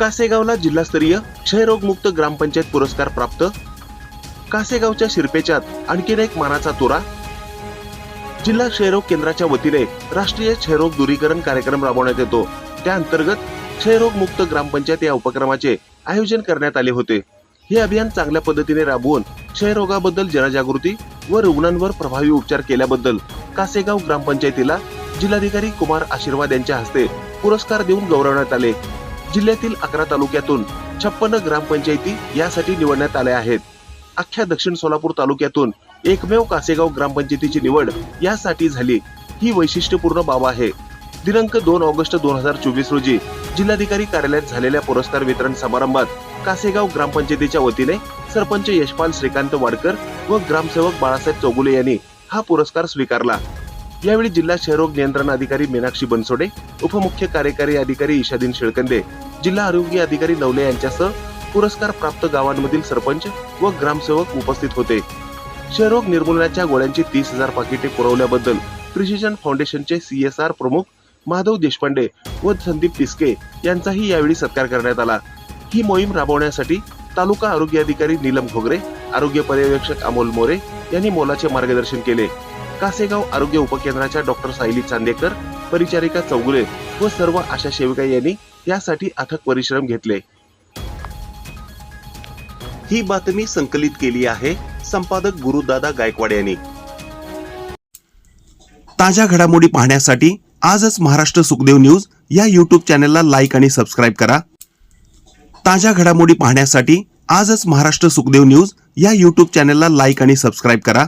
कासेगावला जिल्हास्तरीय क्षयरोगमुक्त ग्रामपंचायत पुरस्कार प्राप्त? कासेगावच्या शिरपेच्यात आणखीन एक मानाचा तुरा? जिल्हा क्षयरोग केंद्राच्या वतीने राष्ट्रीय क्षयरोग दूरीकरण कार्यक्रम राबवण्यात येतो. त्या अंतर्गत क्षयरोग मुक्त ग्रामपंचायत या उपक्रमाचे आयोजन करण्यात आले होते. हे अभियान चांगल्या पद्धतीने राबवून क्षयरोगाबद्दल जनजागृती व रुग्णांवर प्रभावी उपचार केल्याबद्दल कासेगाव ग्रामपंचायतीला जिल्हाधिकारी कुमार आशीर्वाद यांच्या हस्ते पुरस्कार देऊन गौरवण्यात आले. जिल्ह्यातील अकरा तालुक्यातून छप्पन्न ग्रामपंचायती यासाठी निवडण्यात आल्या आहेत. अख्ख्या दक्षिण सोलापूर तालुक्यातून एकमेव कासेगाव ग्रामपंचायतीची निवड यासाठी झाली. ही वैशिष्ट्यपूर्ण बाब आहे. दिनांक दोन ऑगस्ट दोन हजार चोवीस रोजी जिल्हाधिकारी कार्यालयात झालेल्या पुरस्कार वितरण समारंभात कासेगाव ग्रामपंचायतीच्या वतीने सरपंच यशपाल श्रीकांत वाडकर व ग्रामसेवक बाळासाहेब चौगुले यांनी हा पुरस्कार स्वीकारला. यावेळी जिल्हा क्षयरोग नियंत्रण अधिकारी मीनाक्षी बनसोडे उपमुख्य कार्यकारी अधिकारी ईशादीन शेळकंदे जिल्हा आरोग्य अधिकारी नवले यांच्यासह पुरस्कार प्राप्त गावांमधील सरपंच व ग्रामसेवक उपस्थित होते. क्षयरोग निर्मूलनाच्या गोळ्यांची तीस हजार पाकिटे पुरवल्याबद्दल प्रिसिजन फाउंडेशनचे सीएसआर प्रमुख माधव देशपांडे व संदीप तिसके यांचाही यावेळी सत्कार करण्यात आला. ही मोहीम राबवण्यासाठी तालुका आरोग्य अधिकारी नीलम घोगरे आरोग्य पर्यवेक्षक अमोल मोरे यांनी मोलाचे मार्गदर्शन केले. कासेगाव आरोग्य उपकेंद्राच्या डॉक्टर सायली चांदेकर परिचारिका चौगुले व सर्व आशा सेविका यांनी यासाठी अथक परिश्रम घेतले. ही बातमी संकलित केली आहे संपादक गुरुदादा गायकवाड यांनी. ताज्या घडामोडी पाहण्यासाठी आजच महाराष्ट्र सुखदेव न्यूज या युट्यूब चॅनलला लाईक आणि सबस्क्राईब करा. ताज्या घडामोडी पाहण्यासाठी आजच महाराष्ट्र सुखदेव न्यूज या युट्यूब चॅनलला लाईक आणि सबस्क्राईब करा.